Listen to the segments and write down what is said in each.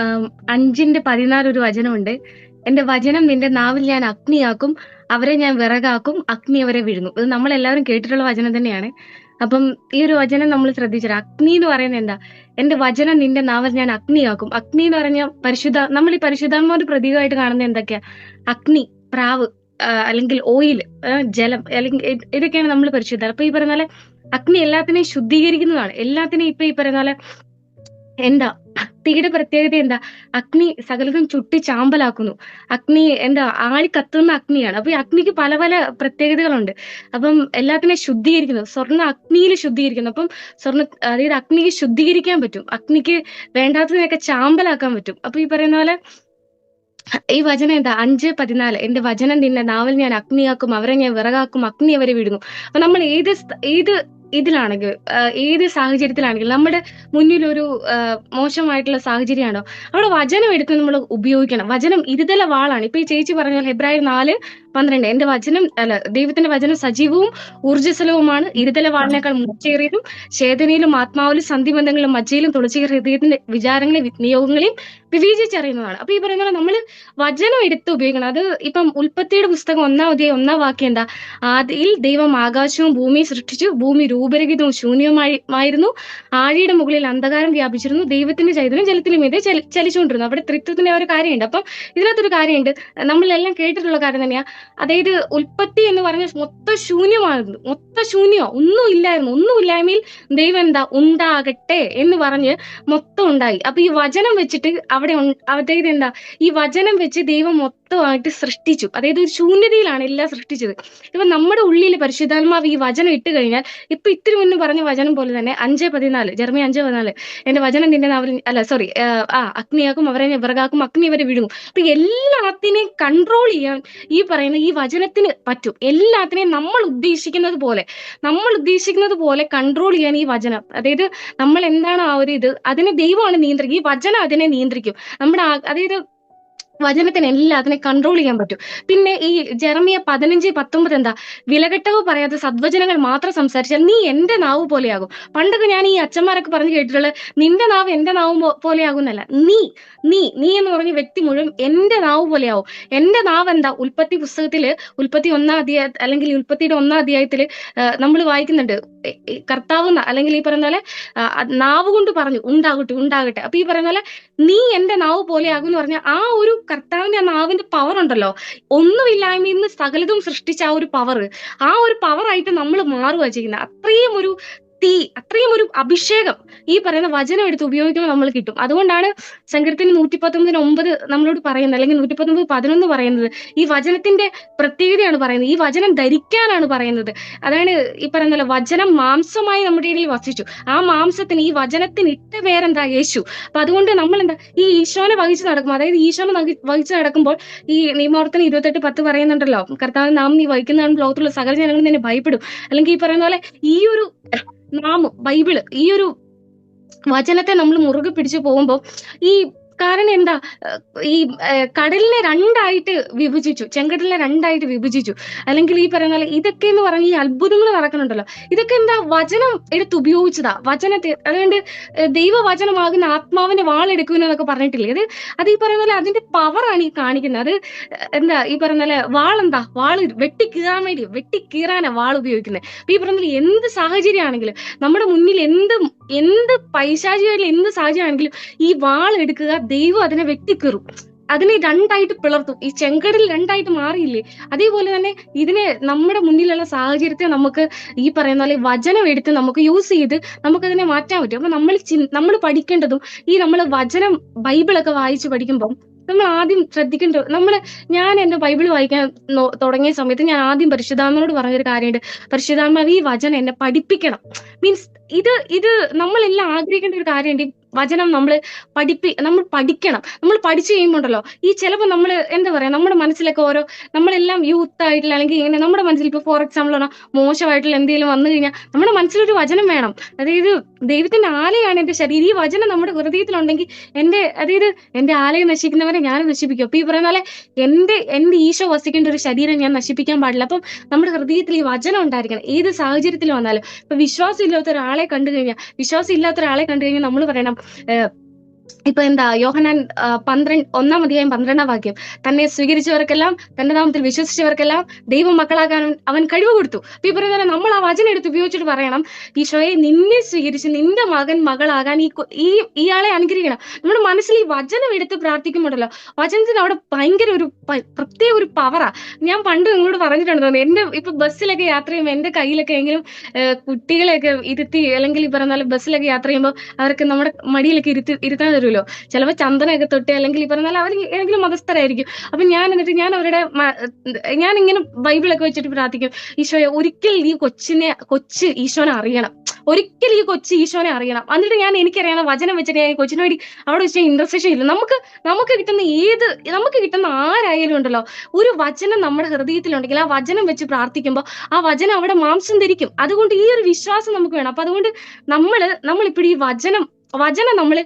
ആം, അഞ്ചിന്റെ പതിനാല് ഒരു വചനമുണ്ട്. എന്റെ വചനം നിന്റെ നാവിൽ ഞാൻ അഗ്നിയാക്കും അവരെ ഞാൻ വിറകാക്കും അഗ്നി അവരെ വിഴുങ്ങും. ഇത് നമ്മൾ എല്ലാവരും കേട്ടിട്ടുള്ള വചനം തന്നെയാണ്. അപ്പം ഈ ഒരു വചനം നമ്മൾ ശ്രദ്ധിച്ചിട്ട് അഗ്നി എന്ന് പറയുന്നത് എന്താ? എന്റെ വചനം നിന്റെ നാവിൽ ഞാൻ അഗ്നിയാക്കും. അഗ്നി എന്ന് പറഞ്ഞ പരിശുദ്ധ നമ്മൾ ഈ പരിശുദ്ധന്മാരുടെ പ്രതീകമായിട്ട് കാണുന്നത് എന്തൊക്കെയാ? അഗ്നി പ്രാവ് അല്ലെങ്കിൽ ഓയിൽ ജലം അല്ലെങ്കിൽ ഇതൊക്കെയാണ് നമ്മൾ പരിശുദ്ധ. അപ്പൊ ഈ പറഞ്ഞാൽ അഗ്നി എല്ലാത്തിനെയും ശുദ്ധീകരിക്കുന്നതാണ്. എല്ലാത്തിനെയും ഇപ്പൊ ഈ പറയുന്ന പോലെ എന്താ? ഭക്തിയുടെ പ്രത്യേകത എന്താ? അഗ്നി സകലതും ചുട്ടി ചാമ്പലാക്കുന്നു. അഗ്നി എന്താ? ആളി കത്തുന്ന അഗ്നിയാണ്. അപ്പൊ ഈ അഗ്നിക്ക് പല പല പ്രത്യേകതകളുണ്ട്. അപ്പം എല്ലാത്തിനെ ശുദ്ധീകരിക്കുന്നു. സ്വർണ അഗ്നിയിൽ ശുദ്ധീകരിക്കുന്നു. അപ്പം സ്വർണ അതായത് അഗ്നിക്ക് ശുദ്ധീകരിക്കാൻ പറ്റും. അഗ്നിക്ക് വേണ്ടാത്തതിനൊക്കെ ചാമ്പലാക്കാൻ പറ്റും. അപ്പൊ ഈ പറയുന്ന പോലെ ഈ വചനം എന്താ? അഞ്ച് പതിനാല്. എന്റെ വചനം നിന്നെ നാവൽ ഞാൻ അഗ്നിയാക്കും അവരെ ഞാൻ വിറകാക്കും അഗ്നി അവരെ വിടുന്നു. അപ്പൊ നമ്മൾ ഏത് ഏത് ഇതിലാണെങ്കിൽ ഏത് സാഹചര്യത്തിലാണെങ്കിലും നമ്മുടെ മുന്നിൽ ഒരു മോശമായിട്ടുള്ള സാഹചര്യമാണോ അവിടെ വചനം എടുത്ത് നമ്മൾ ഉപയോഗിക്കണം. വചനം ഇരുതല വാളാണ്. ഇപ്പൊ ഈ ചേച്ചി പറഞ്ഞ ഹെബ്രായർ നാല് പന്ത്രണ്ട്. എന്റെ വചനം അല്ല ദൈവത്തിന്റെ വചനം സജീവവും ഊർജസ്വലവുമാണ്. ഇരുതല വാളിനേക്കാൾ മുച്ചേറിയതും ചേതനയിലും ആത്മാവിലും സന്ധിബന്ധങ്ങളിലും മജ്ജയിലും തുളച്ച ഹൃദയത്തിന്റെ വിചാരങ്ങളെയും വി- നിയോഗങ്ങളെയും വിവേചിച്ചറിയുന്നതാണ്. അപ്പൊ ഈ പറയുന്ന നമ്മൾ വചനം എടുത്ത് ഉപയോഗിക്കണം. അത് ഇപ്പം ഉൽപ്പത്തിയുടെ പുസ്തകം ഒന്നാം അധ്യായം ഒന്നാം വാക്യം എന്താ? ആദിയിൽ ദൈവം ആകാശവും ഭൂമിയും സൃഷ്ടിച്ചു. ഭൂമി രൂപരഹിതവും ശൂന്യവുമായിരുന്നു. ആഴിയുടെ മുകളിൽ അന്ധകാരം വ്യാപിച്ചിരുന്നു. ദൈവത്തിന്റെ ചൈതന്യം ജലത്തിന് മീതെ ചലിച്ചുകൊണ്ടിരുന്നു. അവിടെ ത്രിത്വത്തിന്റെ ഒരു കാര്യമുണ്ട്. അപ്പം ഇതിനകത്തൊരു കാര്യമുണ്ട്. നമ്മളെല്ലാം കേട്ടിട്ടുള്ള കാര്യം തന്നെയാ. അതായത് ഉൽപ്പത്തി എന്ന് പറഞ്ഞ മൊത്തം ശൂന്യമായിരുന്നു. മൊത്തം ശൂന്യോ. ഒന്നും ഇല്ലായിരുന്നു. ഒന്നും ഇല്ലായ്മയിൽ ദൈവം എന്താ ഉണ്ടാകട്ടെ എന്ന് പറഞ്ഞ് മൊത്തം ഉണ്ടായി. അപ്പൊ ഈ വചനം വെച്ചിട്ട് അവിടെ അതായത് എന്താ ഈ വചനം വെച്ച് ദൈവം മൊത്തമായിട്ട് സൃഷ്ടിച്ചു. അതായത് ഒരു ശൂന്യതയിലാണ് എല്ലാം സൃഷ്ടിച്ചത്. ഇപ്പൊ നമ്മുടെ ഉള്ളിൽ പരിശുദ്ധാത്മാവ് ഈ വചനം ഇട്ട് കഴിഞ്ഞാൽ ഇപ്പൊ ഇത്തിരി മുന്നേ പറഞ്ഞ വചനം പോലെ തന്നെ അഞ്ച് പതിനാല് ജർമ്മി അഞ്ച് പതിനാല് എന്റെ വചനം നിന്റെ നാവിൽ അല്ല സോറി ആ അഗ്നിയാക്കും അവരെ വിറകാക്കും അഗ്നി അവരെ വിഴുങ്ങും. അപ്പൊ എല്ലാത്തിനെയും കൺട്രോൾ ചെയ്യാൻ ഈ പറയുന്ന ഈ വചനത്തിന് പറ്റും. എല്ലാത്തിനെയും നമ്മൾ ഉദ്ദേശിക്കുന്നത് പോലെ നമ്മൾ ഉദ്ദേശിക്കുന്നത് പോലെ കൺട്രോൾ ചെയ്യാൻ ഈ വചനം. അതായത് നമ്മൾ എന്താണ് ആ ഒരു ഇത് അതിനെ ദൈവമാണ് നിയന്ത്രിക്കുക. ഈ വചനം അതിനെ നിയന്ത്രിക്കും. നമ്മുടെ അതായത് വചനത്തിന് എല്ലാത്തിനെ കൺട്രോൾ ചെയ്യാൻ പറ്റും. പിന്നെ ഈ ജെറമിയ പതിനഞ്ച് പത്തൊമ്പത് എന്താ? വിലകെട്ടവ് പറയാതെ സദ്വചനങ്ങൾ മാത്രം സംസാരിച്ചാൽ നീ എന്റെ നാവ് പോലെയാകും. പണ്ടൊക്കെ ഞാൻ ഈ അച്ഛന്മാരൊക്കെ പറഞ്ഞു കേട്ടിട്ടുള്ളത് നിന്റെ നാവ് എന്റെ നാവ് പോലെയാകുന്നല്ല. നീ നീ നീ എന്ന് പറഞ്ഞ വ്യക്തി മുഴുവൻ എന്റെ നാവ് പോലെയാവും. എന്റെ നാവ് എന്താ? ഉൽപ്പത്തി പുസ്തകത്തിൽ ഉൽപ്പത്തി ഒന്നാം അധ്യായ അല്ലെങ്കിൽ ഉൽപ്പത്തിയുടെ ഒന്നാം അധ്യായത്തിൽ നമ്മൾ വായിക്കുന്നുണ്ട്. കർത്താവ് അല്ലെങ്കിൽ ഈ പറഞ്ഞ പോലെ നാവ് കൊണ്ട് പറഞ്ഞു ഉണ്ടാകട്ടെ ഉണ്ടാകട്ടെ. അപ്പൊ ഈ പറഞ്ഞ പോലെ നീ എന്റെ നാവ് പോലെയാകും എന്ന് പറഞ്ഞ ആ ഒരു കർത്താവിന്റെ ആ നാവിന്റെ പവർ ഉണ്ടല്ലോ. ഒന്നുമില്ലായ്മയിൽ നിന്ന് സകലതും സൃഷ്ടിച്ച ആ ഒരു പവർ ആ ഒരു പവറായിട്ട് നമ്മൾ മാറുക ചെയ്യുന്നത് അത്രയും ഒരു തീ അത്രയും ഒരു അഭിഷേകം ഈ പറയുന്ന വചനം എടുത്ത് ഉപയോഗിക്കുമ്പോൾ നമ്മൾ കിട്ടും. അതുകൊണ്ടാണ് സങ്കീർത്തിന് നൂറ്റി പത്തൊമ്പതിന് ഒമ്പത് നമ്മളോട് പറയുന്നത് അല്ലെങ്കിൽ നൂറ്റി പത്തൊമ്പത് പതിനൊന്ന് പറയുന്നത്. ഈ വചനത്തിന്റെ പ്രത്യേകതയാണ് പറയുന്നത്. ഈ വചനം ധരിക്കാനാണ് പറയുന്നത്. അതാണ് ഈ പറയുന്ന വചനം മാംസമായി നമ്മുടെ ഇടയിൽ വസിച്ചു. ആ മാംസത്തിന് ഈ വചനത്തിന് ഇട്ട പേരെന്താ? യേശു. അപ്പൊ അതുകൊണ്ട് നമ്മൾ എന്താ ഈ ഈശോനെ വഹിച്ചു നടക്കും അതായത് ഈശോനെ വഹിച്ചു നടക്കുമ്പോൾ ഈ നിയമോർത്തന ഇരുപത്തെട്ട് പത്ത് പറയുന്നുണ്ടല്ലോ കർത്താവ് നാം നീ വഹിക്കുന്നതാണ് ലോകത്തുള്ള സകല ജനങ്ങളും നിന്നെ ഭയപ്പെടും. അല്ലെങ്കിൽ ഈ പറയുന്ന പോലെ ഈ ഒരു നാമം ബൈബിൾ ഈ ഒരു വചനത്തെ നമ്മൾ മുറുകെ പിടിച്ചു പോകുമ്പോൾ ഈ കാരണം എന്താ? ഈ കടലിനെ രണ്ടായിട്ട് വിഭജിച്ചു. ചെങ്കടലിനെ രണ്ടായിട്ട് വിഭജിച്ചു. അല്ലെങ്കിൽ ഈ പറയുന്ന പോലെ ഇതൊക്കെ എന്ന് പറഞ്ഞ ഈ അത്ഭുതങ്ങൾ നടക്കുന്നുണ്ടല്ലോ. ഇതൊക്കെ എന്താ വചനം എടുത്ത് ഉപയോഗിച്ചതാ? വചനത്തെ അതുകൊണ്ട് ദൈവവചനമാകുന്ന ആത്മാവിന്റെ വാളെടുക്കുന്നു എന്നൊക്കെ പറഞ്ഞിട്ടില്ലേ? അത് അത് ഈ പറയുന്ന പോലെ അതിന്റെ പവറാണ് ഈ കാണിക്കുന്നത്. അത് എന്താ ഈ പറയുന്ന പോലെ വാളെന്താ വാൾ വെട്ടിക്കീറാൻ വേണ്ടി വെട്ടിക്കീറാനാ വാൾ ഉപയോഗിക്കുന്നത്. അപ്പൊ ഈ പറയുന്ന എന്ത് സാഹചര്യമാണെങ്കിലും നമ്മുടെ മുന്നിൽ എന്ത് എന്ത് പൈശാചികമായിട്ടുള്ള എന്ത് സാഹചര്യമാണെങ്കിലും ഈ വാൾ എടുക്കുക ദൈവം അതിനെ വ്യക്തിക്കേറും. അതിനെ രണ്ടായിട്ട് പിളർത്തും. ഈ ചെങ്കടൽ രണ്ടായിട്ട് മാറിയില്ലേ? അതേപോലെ തന്നെ ഇതിനെ നമ്മുടെ മുന്നിലുള്ള സാഹചര്യത്തെ നമുക്ക് ഈ പറയുന്ന പോലെ വചനം എടുത്ത് നമുക്ക് യൂസ് ചെയ്ത് നമുക്കതിനെ മാറ്റാൻ പറ്റും. അപ്പൊ നമ്മൾ നമ്മൾ പഠിക്കേണ്ടതും ഈ നമ്മൾ വചനം ബൈബിളൊക്കെ വായിച്ച് പഠിക്കുമ്പോൾ നമ്മൾ ആദ്യം ശ്രദ്ധിക്കേണ്ട നമ്മൾ ഞാൻ എന്റെ ബൈബിൾ വായിക്കാൻ തുടങ്ങിയ സമയത്ത് ഞാൻ ആദ്യം പരിശുദ്ധാത്മനോട് പറഞ്ഞൊരു കാര്യമുണ്ട്. പരിശുദ്ധാത്മാവ് ഈ വചനം എന്നെ പഠിപ്പിക്കണം. മീൻസ് ഇത് ഇത് നമ്മളെല്ലാം ആഗ്രഹിക്കേണ്ട ഒരു കാര്യമുണ്ട്. ഈ വചനം നമ്മൾ പഠിപ്പി നമ്മൾ പഠിക്കണം. നമ്മൾ പഠിച്ചു കഴിയുമ്പോണ്ടല്ലോ ഈ ചിലപ്പോൾ നമ്മൾ എന്താ പറയാ നമ്മുടെ മനസ്സിലൊക്കെ ഓരോ നമ്മളെല്ലാം യൂത്ത് ആയിട്ടുള്ള അല്ലെങ്കിൽ ഇങ്ങനെ നമ്മുടെ മനസ്സിൽ ഇപ്പൊ ഫോർ എക്സാമ്പിൾ പറഞ്ഞാൽ മോശമായിട്ടുള്ള എന്തെങ്കിലും വന്നു കഴിഞ്ഞാൽ നമ്മുടെ മനസ്സിലൊരു വചനം വേണം. അതായത് ദൈവത്തിന്റെ ആലയാണ് എന്റെ ശരീരം. ഈ വചനം നമ്മുടെ ഹൃദയത്തിലുണ്ടെങ്കിൽ എന്റെ അതായത് എന്റെ ആലയം നശിക്കുന്നവരെ ഞാൻ നശിപ്പിക്കും. അപ്പൊ ഈ പറയുന്ന പോലെ എന്റെ എന്റെ ഈശോ വസിക്കേണ്ട ഒരു ശരീരം ഞാൻ നശിപ്പിക്കാൻ പാടില്ല. അപ്പം നമ്മുടെ ഹൃദയത്തിൽ ഈ വചനം ഉണ്ടായിരിക്കണം. ഏത് സാഹചര്യത്തിൽ വന്നാലും. ഇപ്പൊ വിശ്വാസം ഇല്ലാത്ത ഒരാളെ കണ്ടു കഴിഞ്ഞാൽ വിശ്വാസം ഇല്ലാത്ത ഒരാളെ കണ്ടു കഴിഞ്ഞാൽ നമ്മൾ പറയണം ഇപ്പൊ എന്താ യോഹനാൻ പന്ത്രണ്ട് ഒന്നാം അധ്യായം പന്ത്രണ്ടാം വാക്യം. തന്നെ സ്വീകരിച്ചവർക്കെല്ലാം തന്റെ നാമത്തിൽ വിശ്വസിച്ചവർക്കെല്ലാം ദൈവം മക്കളാകാൻ അവൻ കഴിവ് കൊടുത്തു. അപ്പൊ ഈ പറയുന്ന നമ്മൾ ആ വചനം എടുത്ത് ഉപയോഗിച്ചിട്ട് പറയണം ഈശോയെ നിന്നെ സ്വീകരിച്ച് നിന്റെ മകൻ മകളാകാൻ ഈ ഈ ഇയാളെ അനുഗ്രഹിക്കണം. നമ്മുടെ മനസ്സിൽ ഈ വചനം എടുത്ത് പ്രാർത്ഥിക്കുമ്പോഴല്ലോ വചനത്തിന് അവിടെ ഭയങ്കര ഒരു പ്രത്യേക ഒരു പവറാ ഞാൻ പണ്ട് നിങ്ങളോട് പറഞ്ഞിട്ടുണ്ട് എന്റെ ഇപ്പൊ ബസ്സിലൊക്കെ യാത്ര ചെയ്യുമ്പോൾ എന്റെ കയ്യിലൊക്കെ എങ്കിലും കുട്ടികളെയൊക്കെ ഇരുത്തി അല്ലെങ്കിൽ ഈ പറഞ്ഞ ബസ്സിലൊക്കെ യാത്ര ചെയ്യുമ്പോൾ അവർക്ക് നമ്മുടെ മടിയിലൊക്കെ ഇരുത്തി ഇരുത്താൻ തരുമല്ലോ ചിലപ്പോൾ ചന്ദനമൊക്കെ തൊട്ട് അല്ലെങ്കിൽ ഈ പറഞ്ഞാൽ അവർ ഏതെങ്കിലും മതസ്ഥരായിരിക്കും. അപ്പൊ ഞാൻ എന്നിട്ട് ഞാൻ അവരുടെ ഞാൻ ഇങ്ങനെ ബൈബിളൊക്കെ വെച്ചിട്ട് പ്രാർത്ഥിക്കും. ഈശോയെ ഒരിക്കൽ ഈ കൊച്ചിനെ കൊച്ച് ഈശോനെ അറിയണം. ഒരിക്കൽ ഈ കൊച്ച് ഈശോനെ അറിയണം. എന്നിട്ട് ഞാൻ എനിക്കറിയാവുന്ന വചനം വെച്ചിട്ട് ഞാൻ കൊച്ചിന് വേണ്ടി അവിടെ വെച്ച് ഇന്റർസെഷൻ ഇല്ല. നമുക്ക് നമുക്ക് കിട്ടുന്ന ഏത് നമുക്ക് കിട്ടുന്ന ആരായാലും ഉണ്ടല്ലോ. ഒരു വചനം നമ്മുടെ ഹൃദയത്തിലുണ്ടെങ്കിൽ ആ വചനം വെച്ച് പ്രാർത്ഥിക്കുമ്പോൾ ആ വചനം അവിടെ മാംസം ധരിക്കും. അതുകൊണ്ട് ഈ ഒരു വിശ്വാസം നമുക്ക് വേണം. അപ്പൊ അതുകൊണ്ട് നമ്മൾ നമ്മളിപ്പോഴും ഈ വചനം വചനം നമ്മൾ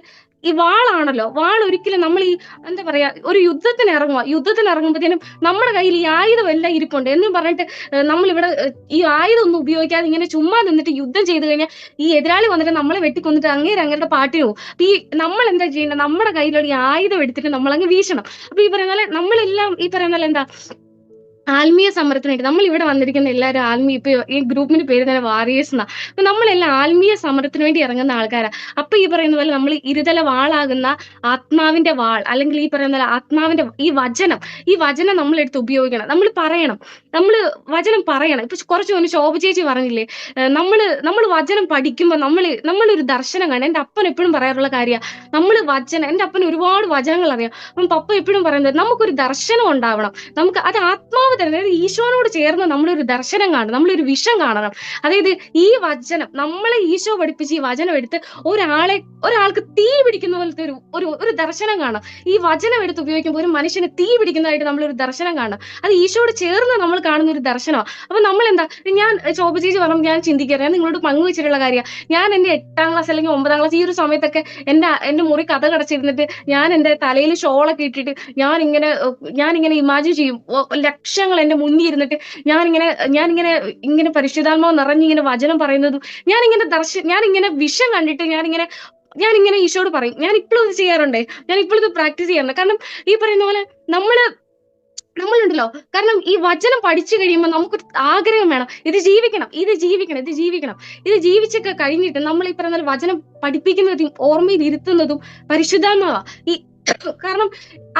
ഈ വാളാണല്ലോ. വാൾ ഒരിക്കലും നമ്മൾ ഈ എന്താ പറയാ ഒരു യുദ്ധത്തിന് ഇറങ്ങുക. യുദ്ധത്തിന് ഇറങ്ങുമ്പോഴത്തേനും നമ്മുടെ കയ്യിൽ ഈ ആയുധം എല്ലാം ഇരിപ്പുണ്ട്. എന്നും പറഞ്ഞിട്ട് നമ്മൾ ഇവിടെ ഈ ആയുധം ഒന്നും ഉപയോഗിക്കാതെ ഇങ്ങനെ ചുമ്മാ നിന്നിട്ട് യുദ്ധം ചെയ്തു കഴിഞ്ഞാൽ ഈ എതിരാളി വന്നിട്ട് നമ്മളെ വെട്ടിക്കൊന്നിട്ട് അങ്ങേര് അങ്ങേരുടെ പാട്ടിന് പോകും അപ്പൊ ഈ നമ്മൾ എന്താ ചെയ്യേണ്ടത്? നമ്മുടെ കയ്യിലുള്ള ഈ ആയുധം എടുത്തിട്ട് നമ്മൾ അങ്ങ് വീശണം. അപ്പൊ ഈ പറയുന്ന പോലെ നമ്മളെല്ലാം ഈ പറയുന്ന പോലെ എന്താ ആത്മീയ വേണ്ടി നമ്മൾ ഇവിടെ വന്നിരിക്കുന്ന എല്ലാവരും ആത്മീയ ഇപ്പൊ ഈ ഗ്രൂപ്പിന് പേര് തന്നെ വാറിയേഴ്സ് എന്നാ അപ്പൊ നമ്മളെല്ലാം ആത്മീയ സമരത്തിന് വേണ്ടി ഇറങ്ങുന്ന ആൾക്കാരാ. അപ്പൊ ഈ പറയുന്ന പോലെ നമ്മൾ ഇരുതല വാളാകുന്ന ആത്മാവിന്റെ വാൾ അല്ലെങ്കിൽ ഈ പറയുന്ന പോലെ ആത്മാവിന്റെ ഈ വചനം ഈ വചനം നമ്മൾ എടുത്ത് ഉപയോഗിക്കണം. നമ്മൾ പറയണം. നമ്മൾ വചനം പറയണം. ഇപ്പൊ കുറച്ച് മുന്നേ ശോഭ ചേച്ചി പറഞ്ഞില്ലേ നമ്മൾ നമ്മൾ വചനം പഠിക്കുമ്പോൾ നമ്മൾ നമ്മളൊരു ദർശനം കാണും. എന്റെ അപ്പൻ എപ്പോഴും പറയാറുള്ള കാര്യമാണ് നമ്മൾ വചനം എന്റെ അപ്പൻ ഒരുപാട് വചനങ്ങൾ അറിയാം. അപ്പം പപ്പ എപ്പോഴും പറയുന്നത് നമുക്കൊരു ദർശനം ഉണ്ടാവണം. നമുക്ക് അത് ആത്മാവ് തന്നെ അതായത് ഈശോനോട് ചേർന്ന് നമ്മളൊരു ദർശനം കാണണം നമ്മളൊരു വിഷം കാണണം. അതായത് ഈ വചനം നമ്മളെ ഈശോ പഠിപ്പിച്ച് ഈ വചനം എടുത്ത് ഒരാളെ ഒരാൾക്ക് തീ പിടിക്കുന്ന പോലത്തെ ഒരു ഒരു ഒരു ദർശനം കാണാം ഈ വചനം എടുത്ത് ഉപയോഗിക്കുമ്പോൾ ഒരു മനുഷ്യനെ തീ പിടിക്കുന്നതായിട്ട് നമ്മളൊരു ദർശനം കാണാം അത് ഈശോയോട് ചേർന്ന് നമ്മൾ കാണുന്ന ഒരു ദർശനമാണ് അപ്പൊ നമ്മൾ എന്താ ഞാൻ ശോഭ ചേച്ചി പറഞ്ഞു ഞാൻ ചിന്തിക്കരുത്. ഞാൻ നിങ്ങളോട് പങ്കുവെച്ചിട്ടുള്ള കാര്യം. ഞാൻ എന്റെ എട്ടാം ക്ലാസ് അല്ലെങ്കിൽ ഒമ്പതാം ക്ലാസ് ഈ ഒരു സമയത്തൊക്കെ എന്റെ എന്റെ മുറി കഥ കടച്ചിരുന്നിട്ട് ഞാൻ എന്റെ തലയിൽ ഷോളൊക്കെ ഇട്ടിട്ട് ഞാൻ ഇങ്ങനെ ഞാൻ ഇങ്ങനെ ഇമാജിൻ ചെയ്യും. ഓ, ലക്ഷങ്ങൾ എന്റെ മുന്നിൽ ഇരുന്നിട്ട് ഇങ്ങനെ ഞാൻ ഇങ്ങനെ പരിശുദ്ധാത്മാവ് നിറഞ്ഞിങ്ങനെ വചനം പറയുന്നതും ഞാൻ ഇങ്ങനെ ദർശ ഞാൻ ഇങ്ങനെ വിഷം കണ്ടിട്ട് ഞാൻ ഇങ്ങനെ ഈശോട് പറയും. ഞാൻ ഇപ്പോഴും ഇത് ചെയ്യാറുണ്ട്. ഞാൻ ഇപ്പോഴും ഇത് പ്രാക്ടീസ് ചെയ്യാറുണ്ട്. കാരണം ഈ പറയുന്ന പോലെ നമ്മൾ നമ്മളുണ്ടല്ലോ. കാരണം ഈ വചനം പഠിച്ചു കഴിയുമ്പോൾ നമുക്ക് ആഗ്രഹം വേണം. ഇത് ജീവിക്കണം ഇത് ജീവിക്കണം ഇത് ജീവിക്കണം. ഇത് ജീവിച്ചൊക്കെ കഴിഞ്ഞിട്ട് നമ്മൾ ഈ പറയുന്ന വചനം പഠിപ്പിക്കുന്നതും ഓർമ്മയിൽ ഇരുത്തുന്നതും പരിശുദ്ധാത്മാവാ. ഈ കാരണം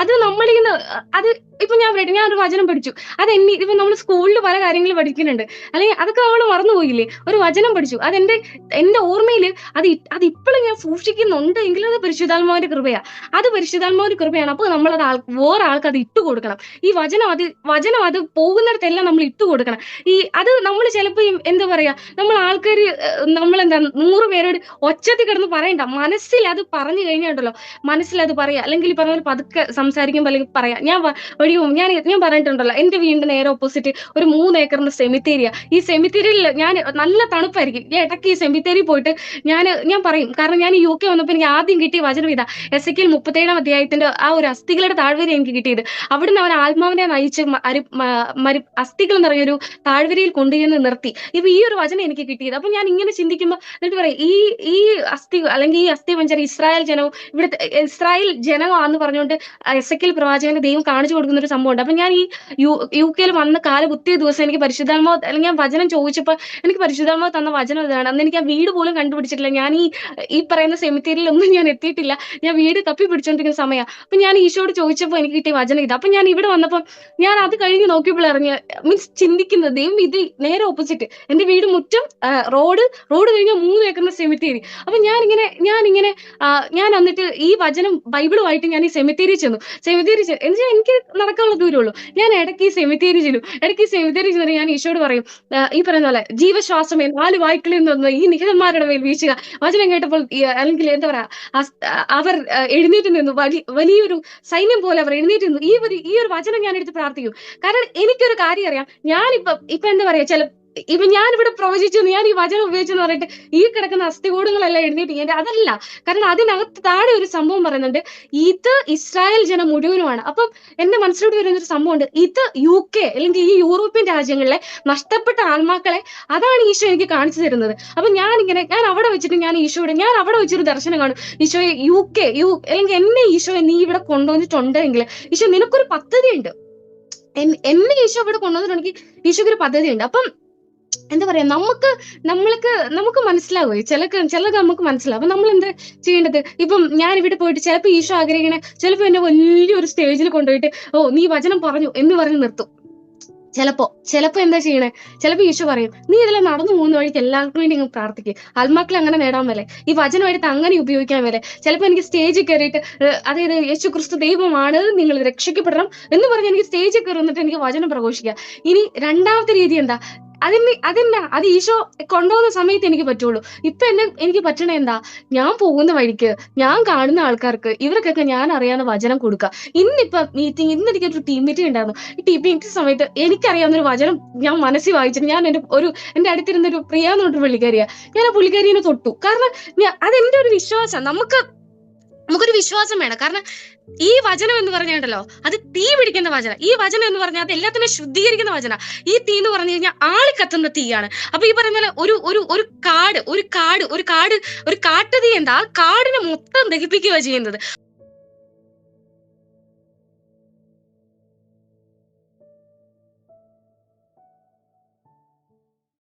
അത് നമ്മളിന്ന് അത് ഇപ്പൊ ഞാൻ ഞാൻ ഒരു വചനം പഠിച്ചു. അത് എന്നെ ഇപ്പൊ നമ്മൾ സ്കൂളിൽ പല കാര്യങ്ങൾ പഠിക്കുന്നുണ്ട് അല്ലെങ്കിൽ അതൊക്കെ നമ്മൾ മറന്നുപോയില്ലേ ഒരു വചനം പഠിച്ചു. അത് എന്റെ എന്റെ ഓർമ്മയിൽ അത് അത് ഇപ്പോഴും ഞാൻ സൂക്ഷിക്കുന്നുണ്ട് എങ്കിലും അത് പരിശുദ്ധാത്മാവിന്റെ കൃപയാ. അത് പരിശുദ്ധാത്മാവിന്റെ കൃപയാണ്. അപ്പൊ നമ്മൾ അത് ആൾ വേറെ ആൾക്ക് അത് ഇട്ട് കൊടുക്കണം. ഈ വചനം അത് വചനം അത് പോകുന്നിടത്തെല്ലാം നമ്മൾ ഇട്ട് കൊടുക്കണം. ഈ അത് നമ്മൾ ചിലപ്പോൾ എന്താ പറയാ നമ്മൾ ആൾക്കാർ നമ്മൾ എന്താ നൂറ് പേരോട് ഒച്ചത്തിൽ കിടന്ന് പറയണ്ട. മനസ്സിൽ അത് പറഞ്ഞു കഴിഞ്ഞാണ്ടല്ലോ. മനസ്സിൽ അത് പറയാ. അല്ലെങ്കിൽ പറഞ്ഞ പതുക്കെ സംസാരിക്കുമ്പോൾ അല്ലെങ്കിൽ പറയാം ഞാൻ ഒരു ഞാൻ ഞാൻ പറഞ്ഞിട്ടുണ്ടല്ലോ എന്റെ വീടിന്റെ നേരെ ഓപ്പോസിറ്റ് ഒരു മൂന്ന് ഏക്കറിന്റെ സെമിത്തേരിയ ഈ സെമിത്തേരിയിൽ ഞാൻ നല്ല തണുപ്പായിരിക്കും. ഞാൻ ഇടയ്ക്ക് ഈ സെമിത്തേരി പോയിട്ട് ഞാൻ ഞാൻ പറയും. കാരണം ഞാൻ യു കെ വന്നപ്പോൾ എനിക്ക് ആദ്യം കിട്ടിയ വചനം ഇതാ. എസ് എക്കിൽ മുപ്പത്തേഴാം അധ്യായത്തിന്റെ ആ ഒരു അസ്ഥികളുടെ താഴ്വര എനിക്ക് കിട്ടിയത്. അവിടുന്ന് അവൻ ആത്മാവിനെ നയിച്ച് മരി അസ്ഥികൾ ഒരു താഴ്വരയിൽ കൊണ്ടുചെന്ന് നിർത്തി. ഇപ്പൊ ഈ ഒരു വചനം എനിക്ക് കിട്ടിയത്. അപ്പൊ ഞാൻ ഇങ്ങനെ ചിന്തിക്കുമ്പോൾ എന്നിട്ട് പറയാം ഈ ഈ അസ്ഥി അല്ലെങ്കിൽ ഈ അസ്ഥി പഞ്ചർ ഇസ്രായേൽ ജനവും ഇവിടുത്തെ ഇസ്രായേൽ ജനമാന്ന് പറഞ്ഞുകൊണ്ട് എസ് എക്കിൽ പ്രവാചകന് ദൈവം കാണിച്ചു കൊടുക്കുന്ന ഒരു സംഭവം ഉണ്ട് അപ്പൊ ഞാൻ ഈ യു യു കെയിൽ വന്ന കാല കുത്തിയ ദിവസം എനിക്ക് പരിശുദ്ധാത്മാവ് അല്ലെങ്കിൽ ഞാൻ വചനം ചോദിച്ചപ്പോൾ എനിക്ക് പരിശുദ്ധാത്മാവ് തന്ന വചനം ഇതാണ്. അന്ന് എനിക്ക് ആ വീട് പോലും കണ്ടുപിടിച്ചിട്ടില്ല. ഞാൻ ഈ ഈ പറയുന്ന സെമിത്തേരിയിൽ ഒന്നും ഞാൻ എത്തിയിട്ടില്ല. ഞാൻ വീട് തപ്പി പിടിച്ചോണ്ടിരിക്കുന്ന സമയം. അപ്പൊ ഞാൻ ഈശോട് ചോദിച്ചപ്പോൾ എനിക്ക് കിട്ടിയ വചനം ഇത്. അപ്പൊ ഞാൻ ഇവിടെ വന്നപ്പോൾ ഞാൻ അത് കഴിഞ്ഞ് നോക്കിയപ്പോൾ ഇറങ്ങിയ മീൻസ് ചിന്തിക്കുന്നത് ദൈവം ഇത് നേരെ ഓപ്പോസിറ്റ് എന്റെ വീട് മുറ്റം റോഡ് റോഡ് കഴിഞ്ഞ മൂന്ന് ഏക്കറിന്റെ സെമിത്തേരി അപ്പൊ ഇങ്ങനെ ഞാൻ ഇങ്ങനെ ഞാൻ എന്നിട്ട് ഈ വചനം ബൈബിളുമായിട്ട് ഞാൻ ഈ സെമിത്തേരി ചെന്നു. സെമിത്തേരി എന്ന് വെച്ചാൽ എനിക്ക് നടക്കാനുള്ള ദൂരമുള്ളൂ ഞാൻ ഇടയ്ക്ക് ഈ സെമിത്തേരി ചെല്ലും. ഇടയ്ക്ക് ഈ സെമിത്തേരി ചെന്നിട്ട് ഞാൻ ഈശോട് പറയും ഈ പറയുന്ന പോലെ ജീവശ്വാസമേ നാല് വായ്ക്കളിൽ നിന്ന് ഈ നിഹിതന്മാരുടെ മേൽ വീശുക. വചനം കേട്ടപ്പോൾ അല്ലെങ്കിൽ എന്താ പറയാ അവർ എഴുന്നേറ്റ് നിന്നു. വലിയ വലിയൊരു സൈന്യം പോലെ അവർ എഴുന്നേറ്റ് നിന്നു. ഈ ഒരു ഈ ഒരു വചനം ഞാൻ എടുത്ത് പ്രാർത്ഥിക്കും. കാരണം എനിക്കൊരു കാര്യം അറിയാം. ഞാനിപ്പം ഇപ്പൊ എന്താ പറയാ ചില ഇപ്പൊ ഞാൻ ഇവിടെ പ്രവചിച്ചു ഞാൻ ഈ വചനം ഉപയോഗിച്ചെന്ന് പറഞ്ഞിട്ട് ഈ കിടക്കുന്ന അസ്ഥികൂടങ്ങളെല്ലാം എഴുന്നേറ്റ് അതല്ല. കാരണം അതിനകത്ത് താഴെ ഒരു സംഭവം പറയുന്നുണ്ട്. ഇത് ഇസ്രായേൽ ജനം മുഴുവനുമാണ്. അപ്പം എന്റെ മനസ്സിലൂടെ വരുന്ന ഒരു സംഭവം ഉണ്ട് ഇത് യു കെ അല്ലെങ്കിൽ ഈ യൂറോപ്യൻ രാജ്യങ്ങളിലെ നഷ്ടപ്പെട്ട ആത്മാക്കളെ അതാണ് ഈശോ എനിക്ക് കാണിച്ചു തരുന്നത്. അപ്പൊ ഞാൻ ഇങ്ങനെ ഞാൻ അവിടെ വെച്ചിട്ട് ഞാൻ ഈശോയുടെ ഞാൻ അവിടെ വെച്ചൊരു ദർശനം കാണും. ഈശോയെ യു കെ യു അല്ലെങ്കിൽ എന്നെ ഈശോയെ നീ ഇവിടെ കൊണ്ടുവന്നിട്ടുണ്ടെങ്കിൽ ഈശോ നിനക്കൊരു പദ്ധതി ഉണ്ട് എന്നെ ഈശോ ഇവിടെ കൊണ്ടുവന്നിട്ടുണ്ടെങ്കിൽ ഈശോക്ക് ഒരു പദ്ധതി ഉണ്ട് അപ്പം എന്താ പറയാ നമുക്ക് നമ്മൾക്ക് നമുക്ക് മനസ്സിലാവുമേ ചിലക്ക് ചിലത് നമുക്ക് മനസ്സിലാവും. നമ്മൾ എന്താ ചെയ്യേണ്ടത്? ഇപ്പം ഞാൻ ഇവിടെ പോയിട്ട് ചിലപ്പോൾ ഈശോ ആഗ്രഹിക്കണേ ചിലപ്പോൾ എന്നെ വലിയൊരു സ്റ്റേജിൽ കൊണ്ടുപോയിട്ട് ഓ നീ വചനം പറഞ്ഞു എന്ന് പറഞ്ഞ് നിർത്തും. ചിലപ്പോ ചിലപ്പോ എന്താ ചെയ്യണേ? ചിലപ്പോ ഈശോ പറയും നീ ഇതിലെ നടന്നു പോകുന്ന വഴിക്ക് എല്ലാവർക്കും വേണ്ടി ഇങ്ങനെ പ്രാർത്ഥിക്കും. ആത്മാക്കളെ അങ്ങനെ നേടാൻ വരെ ഈ വചനമായിട്ട് അങ്ങനെ ഉപയോഗിക്കാൻ വരെ ചിലപ്പോ എനിക്ക് സ്റ്റേജിൽ കയറിയിട്ട് അതായത് യേശു ക്രിസ്തു ദൈവമാണ് നിങ്ങൾ രക്ഷിക്കപ്പെടണം എന്ന് പറഞ്ഞ് എനിക്ക് സ്റ്റേജിൽ കയറി വന്നിട്ട് എനിക്ക് വചനം പ്രഘോഷിക്കുക ഇനി രണ്ടാമത്തെ രീതി എന്താ? അതിന് അതെന്നാ അത് ഈശോ കൊണ്ടുപോകുന്ന സമയത്ത് എനിക്ക് പറ്റുള്ളൂ. ഇപ്പൊ എന്നെ എനിക്ക് പറ്റണ എന്താ? ഞാൻ പോകുന്ന വഴിക്ക് ഞാൻ കാണുന്ന ആൾക്കാർക്ക് ഇവർക്കൊക്കെ ഞാൻ അറിയാവുന്ന വചനം കൊടുക്കുക. ഇന്നിപ്പൊ മീറ്റിംഗ് ഇന്ന് എനിക്ക് ഒരു ടീം മീറ്റിംഗ് ഉണ്ടായിരുന്നു. ഈ ടീം മീറ്റിംഗ് സമയത്ത് എനിക്കറിയാവുന്ന ഒരു വചനം ഞാൻ മനസ്സിൽ വായിച്ചിട്ട് ഞാൻ എന്റെ ഒരു എന്റെ അടുത്തിരുന്ന ഒരു പ്രിയ എന്ന് പറഞ്ഞൊരു പുള്ളിക്കാരിയാ. ഞാൻ ആ പുള്ളിക്കാരിനെ തൊട്ടു. കാരണം ഞാൻ അതെന്റെ ഒരു വിശ്വാസം നമുക്ക് നമുക്കൊരു വിശ്വാസം വേണം. കാരണം ഈ വചനം എന്ന് പറഞ്ഞുണ്ടല്ലോ അത് തീ പിടിക്കുന്ന വചന. ഈ വചനം എന്ന് പറഞ്ഞാൽ അത് എല്ലാത്തിനും ശുദ്ധീകരിക്കുന്ന വചന. ഈ തീ എന്ന് പറഞ്ഞു കഴിഞ്ഞാൽ ആളി കത്തുന്ന തീയാണ്. അപ്പൊ ഈ പറഞ്ഞ ഒരു ഒരു ഒരു കാട് ഒരു കാട് ഒരു കാട് ഒരു കാട്ടുതീ എന്താ? കാടിനെ മൊത്തം ദഹിപ്പിക്കുക ചെയ്യുന്നത്.